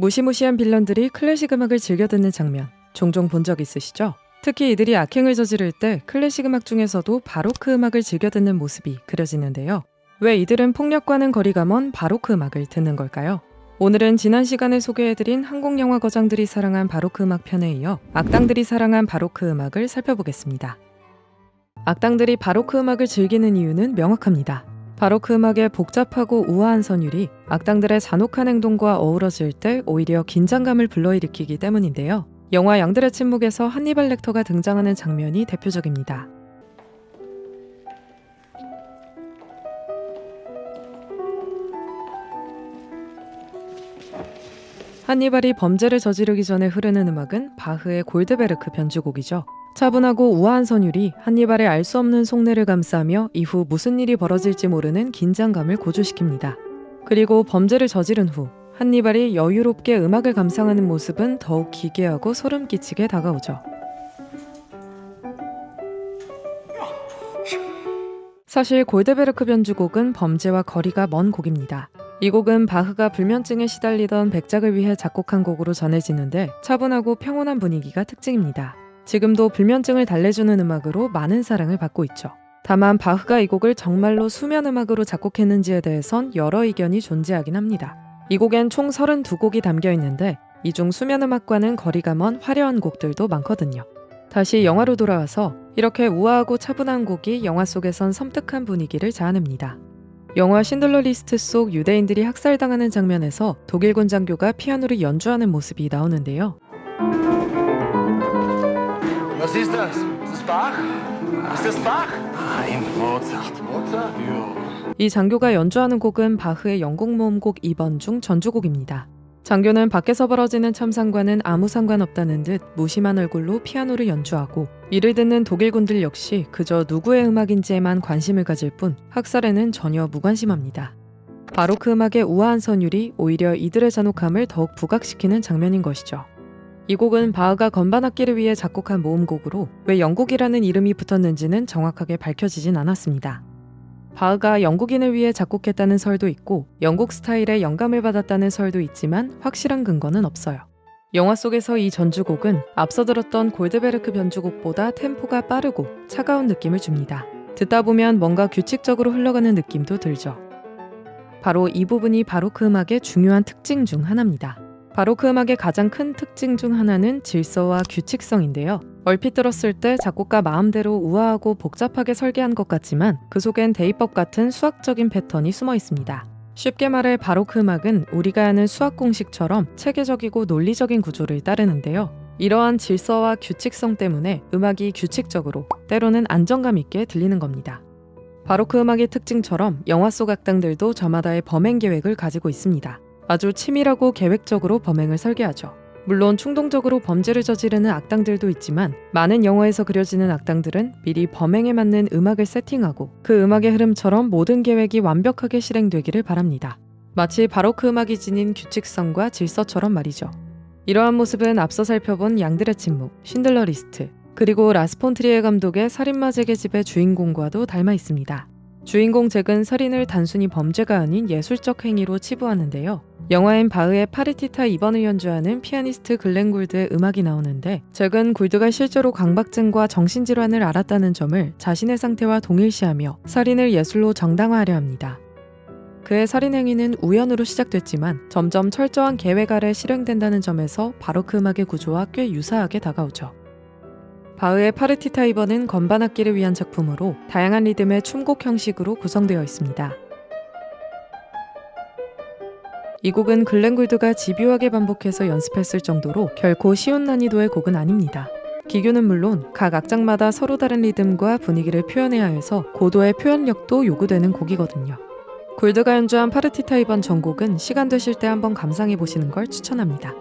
무시무시한 빌런들이 클래식 음악을 즐겨 듣는 장면 종종 본 적 있으시죠? 특히 이들이 악행을 저지를 때 클래식 음악 중에서도 바로크 음악을 즐겨 듣는 모습이 그려지는데요. 왜 이들은 폭력과는 거리가 먼 바로크 음악을 듣는 걸까요? 오늘은 지난 시간에 소개해드린 한국 영화 거장들이 사랑한 바로크 음악 편에 이어 악당들이 사랑한 바로크 음악을 살펴보겠습니다. 악당들이 바로크 음악을 즐기는 이유는 명확합니다. 바로크 음악의 복잡하고 우아한 선율이 악당들의 잔혹한 행동과 어우러질 때 오히려 긴장감을 불러일으키기 때문인데요. 영화 양들의 침묵에서 한니발 렉터가 등장하는 장면이 대표적입니다. 한니발이 범죄를 저지르기 전에 흐르는 음악은 바흐의 골드베르크 변주곡이죠. 차분하고 우아한 선율이 한니발의 알 수 없는 속내를 감싸며 이후 무슨 일이 벌어질지 모르는 긴장감을 고조시킵니다. 그리고 범죄를 저지른 후 한니발이 여유롭게 음악을 감상하는 모습은 더욱 기괴하고 소름 끼치게 다가오죠. 사실 골드베르크 변주곡은 범죄와 거리가 먼 곡입니다. 이 곡은 바흐가 불면증에 시달리던 백작을 위해 작곡한 곡으로 전해지는데 차분하고 평온한 분위기가 특징입니다. 지금도 불면증을 달래주는 음악으로 많은 사랑을 받고 있죠. 다만 바흐가 이 곡을 정말로 수면 음악으로 작곡했는지에 대해선 여러 의견이 존재하긴 합니다. 이 곡엔 총 32곡이 담겨 있는데 이 중 수면 음악과는 거리가 먼 화려한 곡들도 많거든요. 다시 영화로 돌아와서 이렇게 우아하고 차분한 곡이 영화 속에선 섬뜩한 분위기를 자아냅니다. 영화 신들러 리스트 속 유대인들이 학살당하는 장면에서 독일군 장교가 피아노를 연주하는 모습이 나오는데요. Was ist das? Ist das Bach? Ist das Bach? Nein, Mozart. Mozart? Ja. 이 장교가 연주하는 곡은 바흐의 영국 모음곡 2번 중 전주곡입니다. 장교는 밖에서 벌어지는 참상과는 아무 상관없다는 듯 무심한 얼굴로 피아노를 연주하고 이를 듣는 독일군들 역시 그저 누구의 음악인지에만 관심을 가질 뿐 학살에는 전혀 무관심합니다. 바로크 음악의 우아한 선율이 오히려 이들의 잔혹함을 더욱 부각시키는 장면인 것이죠. 이 곡은 바흐가 건반 악기를 위해 작곡한 모음곡으로 왜 영국이라는 이름이 붙었는지는 정확하게 밝혀지진 않았습니다. 바흐가 영국인을 위해 작곡했다는 설도 있고 영국 스타일의 영감을 받았다는 설도 있지만 확실한 근거는 없어요. 영화 속에서 이 전주곡은 앞서 들었던 골드베르크 변주곡보다 템포가 빠르고 차가운 느낌을 줍니다. 듣다 보면 뭔가 규칙적으로 흘러가는 느낌도 들죠. 바로 이 부분이 바로크 음악의 중요한 특징 중 하나입니다. 바로크 음악의 가장 큰 특징 중 하나는 질서와 규칙성인데요. 얼핏 들었을 때 작곡가 마음대로 우아하고 복잡하게 설계한 것 같지만 그 속엔 대입법 같은 수학적인 패턴이 숨어 있습니다. 쉽게 말해 바로크 음악은 우리가 아는 수학 공식처럼 체계적이고 논리적인 구조를 따르는데요. 이러한 질서와 규칙성 때문에 음악이 규칙적으로 때로는 안정감 있게 들리는 겁니다. 바로크 음악의 특징처럼 영화 속 악당들도 저마다의 범행 계획을 가지고 있습니다. 아주 치밀하고 계획적으로 범행을 설계하죠. 물론 충동적으로 범죄를 저지르는 악당들도 있지만 많은 영화에서 그려지는 악당들은 미리 범행에 맞는 음악을 세팅하고 그 음악의 흐름처럼 모든 계획이 완벽하게 실행되기를 바랍니다. 마치 바로크 음악이 지닌 규칙성과 질서처럼 말이죠. 이러한 모습은 앞서 살펴본 양들의 침묵, 신들러 리스트, 그리고 라스폰트리에 감독의 살인마 잭의 집의 주인공과도 닮아 있습니다. 주인공 잭은 살인을 단순히 범죄가 아닌 예술적 행위로 치부하는데요. 영화엔 바흐의 파리티타 2번을 연주하는 피아니스트 글렌 굴드의 음악이 나오는데 잭은 굴드가 실제로 강박증과 정신질환을 앓았다는 점을 자신의 상태와 동일시하며 살인을 예술로 정당화하려 합니다. 그의 살인 행위는 우연으로 시작됐지만 점점 철저한 계획 아래 실행된다는 점에서 바로크 음악의 구조와 꽤 유사하게 다가오죠. 바흐의 파르티타 2번은 건반 악기를 위한 작품으로 다양한 리듬의 춤곡 형식으로 구성되어 있습니다. 이 곡은 글렌 굴드가 집요하게 반복해서 연습했을 정도로 결코 쉬운 난이도의 곡은 아닙니다. 기교는 물론 각 악장마다 서로 다른 리듬과 분위기를 표현해야 해서 고도의 표현력도 요구되는 곡이거든요. 굴드가 연주한 파르티타 2번 전곡은 시간 되실 때 한번 감상해 보시는 걸 추천합니다.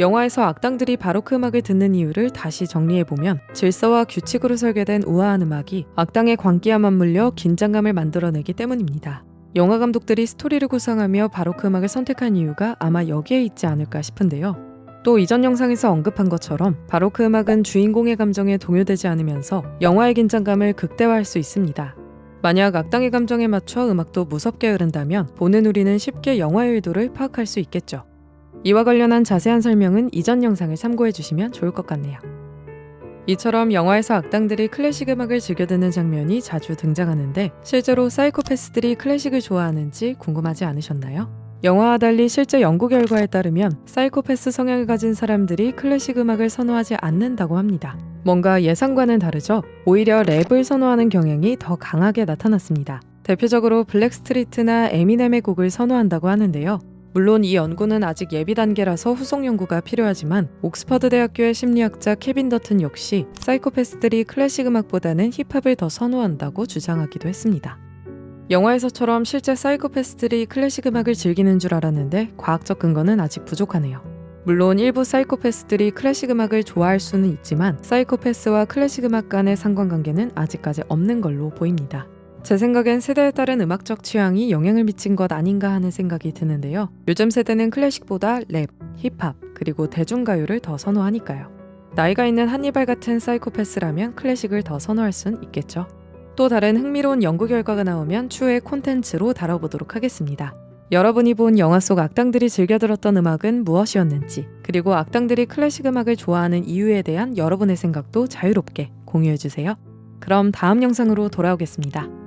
영화에서 악당들이 바로크 음악을 듣는 이유를 다시 정리해보면 질서와 규칙으로 설계된 우아한 음악이 악당의 광기와 맞물려 긴장감을 만들어내기 때문입니다. 영화 감독들이 스토리를 구상하며 바로크 음악을 선택한 이유가 아마 여기에 있지 않을까 싶은데요. 또 이전 영상에서 언급한 것처럼 바로크 음악은 주인공의 감정에 동요되지 않으면서 영화의 긴장감을 극대화할 수 있습니다. 만약 악당의 감정에 맞춰 음악도 무섭게 흐른다면 보는 우리는 쉽게 영화의 의도를 파악할 수 있겠죠. 이와 관련한 자세한 설명은 이전 영상을 참고해 주시면 좋을 것 같네요. 이처럼 영화에서 악당들이 클래식 음악을 즐겨 듣는 장면이 자주 등장하는데 실제로 사이코패스들이 클래식을 좋아하는지 궁금하지 않으셨나요? 영화와 달리 실제 연구 결과에 따르면 사이코패스 성향을 가진 사람들이 클래식 음악을 선호하지 않는다고 합니다. 뭔가 예상과는 다르죠? 오히려 랩을 선호하는 경향이 더 강하게 나타났습니다. 대표적으로 블랙스트리트나 에미넴의 곡을 선호한다고 하는데요. 물론 이 연구는 아직 예비 단계라서 후속 연구가 필요하지만 옥스퍼드 대학교의 심리학자 케빈 더튼 역시 사이코패스들이 클래식 음악보다는 힙합을 더 선호한다고 주장하기도 했습니다. 영화에서처럼 실제 사이코패스들이 클래식 음악을 즐기는 줄 알았는데 과학적 근거는 아직 부족하네요. 물론 일부 사이코패스들이 클래식 음악을 좋아할 수는 있지만 사이코패스와 클래식 음악 간의 상관관계는 아직까지 없는 걸로 보입니다. 제 생각엔 세대에 따른 음악적 취향이 영향을 미친 것 아닌가 하는 생각이 드는데요. 요즘 세대는 클래식보다 랩, 힙합, 그리고 대중가요를 더 선호하니까요. 나이가 있는 한니발 같은 사이코패스라면 클래식을 더 선호할 순 있겠죠. 또 다른 흥미로운 연구 결과가 나오면 추후에 콘텐츠로 다뤄보도록 하겠습니다. 여러분이 본 영화 속 악당들이 즐겨 들었던 음악은 무엇이었는지, 그리고 악당들이 클래식 음악을 좋아하는 이유에 대한 여러분의 생각도 자유롭게 공유해주세요. 그럼 다음 영상으로 돌아오겠습니다.